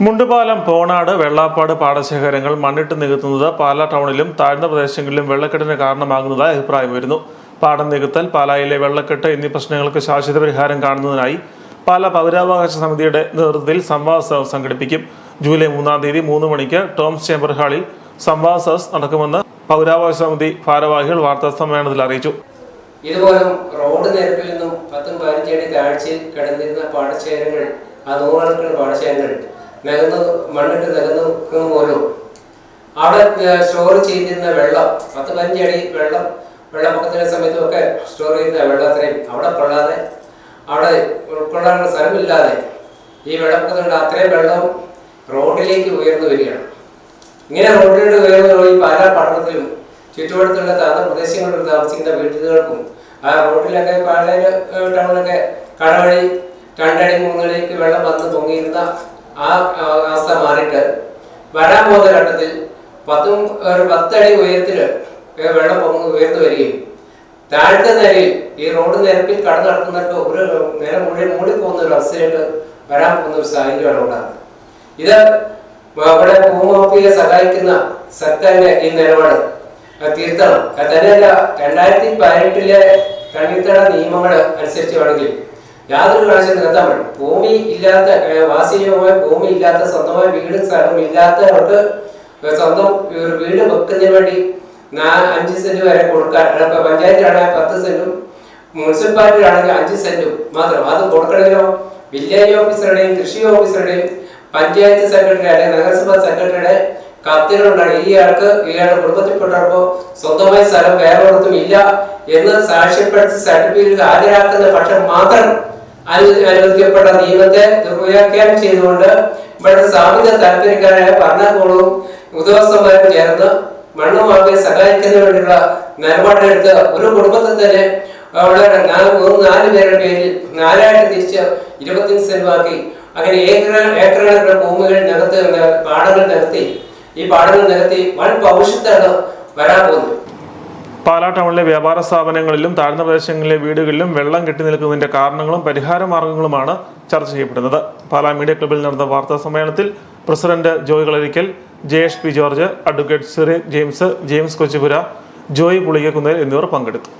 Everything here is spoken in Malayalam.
മുണ്ടുപാലം പോണാട് വെള്ളാപ്പാട് പാടശേഖരങ്ങൾ മണ്ണിട്ട് നികത്തുന്നത് പാലാ ടൗണിലും താഴ്ന്ന പ്രദേശങ്ങളിലും വെള്ളക്കെട്ടിന് കാരണമാകുന്നതായി വരുന്നു. പാടം നികത്തൽ പാലായിലെ വെള്ളക്കെട്ട് എന്നീ പ്രശ്നങ്ങൾക്ക് ശാശ്വത പരിഹാരം കാണുന്നതിനായി പാലാ പൗരാവകാശ സമിതിയുടെ നേതൃത്വത്തിൽ സംവാദ സദസ് സംഘടിപ്പിക്കും ജൂലൈ മൂന്നാം തീയതി മൂന്ന് മണിക്ക് ടോംസ് ചേംബർ ഹാളിൽ സംവാദ സദസ് നടക്കുമെന്ന് പൗരാവകാശ സമിതി ഭാരവാഹികൾ വാർത്താ സമ്മേളനത്തിൽ അറിയിച്ചു ഇതുപോലും റോഡ് നിരപ്പിൽ നിന്നും പത്തും പതിനഞ്ചടി താഴ്ചയിൽ കിടന്നിരുന്ന പാടശേഖരങ്ങൾ ആ പാടശേഖരങ്ങൾ നികന്ന് മണ്ണിട്ട് നിലനിൽക്കുന്ന പോലും അവിടെ സ്റ്റോർ ചെയ്തിരുന്ന വെള്ളം പത്ത് പതിനഞ്ചടി വെള്ളം വെള്ളപ്പൊക്കത്തിന്റെ സമയത്തും ഒക്കെ സ്റ്റോർ ചെയ്യുന്ന വെള്ളം അത്രയും അവിടെ കൊള്ളാതെ അവിടെ ഉൾക്കൊള്ളാനുള്ള സ്ഥലമില്ലാതെ ഈ വെള്ളപ്പൊക്കത്തിലുള്ള അത്രയും വെള്ളം റോഡിലേക്ക് ഉയർന്നു വരികയാണ്. ഇങ്ങനെ റോഡിലൂടെ ഉയർന്നു പോയി പല പട്ടണത്തിലും ചുറ്റുപാടത്തുള്ള താഴ്ന്ന പ്രദേശങ്ങളിൽ താമസിക്കുന്ന വീടുകൾക്കും ആ റോഡിലൊക്കെ പല ടൗണിലൊക്കെ കടവഴി രണ്ടടി മൂന്നടിക്ക് വെള്ളം വന്ന് പൊങ്ങിയിരുന്ന ആ അവസ്ഥ മാറിയിട്ട് വരാൻ പോകുന്ന ഘട്ടത്തിൽ പത്തും ഒരു പത്തടി ഉയരത്തിൽ വെള്ളം പൊങ്ങി ഉയർന്നു വരികയും താഴത്തെ നിലയിൽ ഈ റോഡ് നിരപ്പിൽ കടന്നു നടക്കുന്നവർക്ക് ഒരു നില മുഴുവൻ മൂടിപ്പോകുന്ന ഒരു അവസ്ഥയിലേക്ക് വരാൻ പോകുന്ന ഒരു സാഹചര്യമാണ് ഉണ്ടാകുന്നത്. ഇത് ഇവിടെ ഭൂമാഫിയെ സഹായിക്കുന്ന സർക്കാരിന്റെ ഈ നിലപാട്. തിരുത്തണം. തന്നെയല്ല രണ്ടായിരത്തി പതിനെട്ടിലെ തണ്ണീർത്തട നിയമങ്ങൾ അനുസരിച്ച് വേണമെങ്കിൽ യാതൊരു കാഴ്ച നികത്താൻ പറ്റും ഭൂമി ഇല്ലാത്ത വാസയോഗ്യമായ ഭൂമി ഇല്ലാത്ത സ്വന്തമായ വീട് സ്ഥലം ഇല്ലാത്തവർക്ക് സ്വന്തം ഒരു വീട് വെക്കുന്നതിന് വേണ്ടി അഞ്ച് സെന്റ് വരെ കൊടുക്കാൻ പഞ്ചായത്തിലാണെങ്കിൽ പത്ത് സെന്റും മുനിസിപ്പാലിറ്റിയിലാണെങ്കിൽ അഞ്ച് സെന്റും മാത്രം. അത് കൊടുക്കണമെങ്കിലോ വില്ലേജ് ഓഫീസറുടെയും കൃഷി ഓഫീസറുടെയും പഞ്ചായത്ത് സെക്രട്ടറി അല്ലെങ്കിൽ നഗരസഭാ സെക്രട്ടറിയുടെ കത്തുകളുണ്ടാണ് ഈ ആൾക്ക് ഇയാളുടെ കുടുംബത്തിൽപ്പെട്ടവർക്കോ സ്വന്തമായി സ്ഥലം വേറെ ഒന്നും ഇല്ല എന്ന് സാക്ഷ്യപ്പെടുത്തി സർട്ടിഫിക്കറ്റ് ഹാജരാക്കുന്ന പക്ഷം മാത്രം അനുവദിക്കപ്പെട്ട നിയമത്തെ ദുർവ്യാഖ്യാനം ചെയ്തുകൊണ്ട് ഇവിടുത്തെ സ്ഥാപിത താല്പര്യക്കാരായ ഭരണകൂടവും ഉദ്യോഗസ്ഥന്മാരും ചേർന്ന് മണ്ണ് മാഫിയെ സഹായിക്കുന്നതിന് വേണ്ടിയുള്ള നിലപാടെടുത്ത് ഒരു കുടുംബത്തിൽ തന്നെ അവിടെ നാല് പേരുടെ പേരിൽ നാലായിട്ട് തിരിച്ച് ഇരുപത്തിയഞ്ച് സെന്റുമാക്കി അങ്ങനെ ഏക്കറ കണക്കിന് ഭൂമികൾ നികത്തി പാടങ്ങൾ നികത്തി. ഈ പാടങ്ങൾ നികത്തി വൻ ഭവിഷ്യത്താണ് വരാൻ പോകുന്നത്. പാലാ ടൗണിലെ വ്യാപാര സ്ഥാപനങ്ങളിലും താഴ്ന്ന പ്രദേശങ്ങളിലെ വീടുകളിലും വെള്ളം കെട്ടി നിൽക്കുന്നതിന്റെ കാരണങ്ങളും പരിഹാര മാർഗങ്ങളുമാണ് ചർച്ച ചെയ്യപ്പെടുന്നത്. പാലാ മീഡിയ ക്ലബിൽ നടന്ന വാർത്താ സമ്മേളനത്തിൽ president Joy Kalarickal Jayesh P George advocate Siri James James Kochupura Joy Pulikakkunnel എന്നിവർ പങ്കെടുത്തു.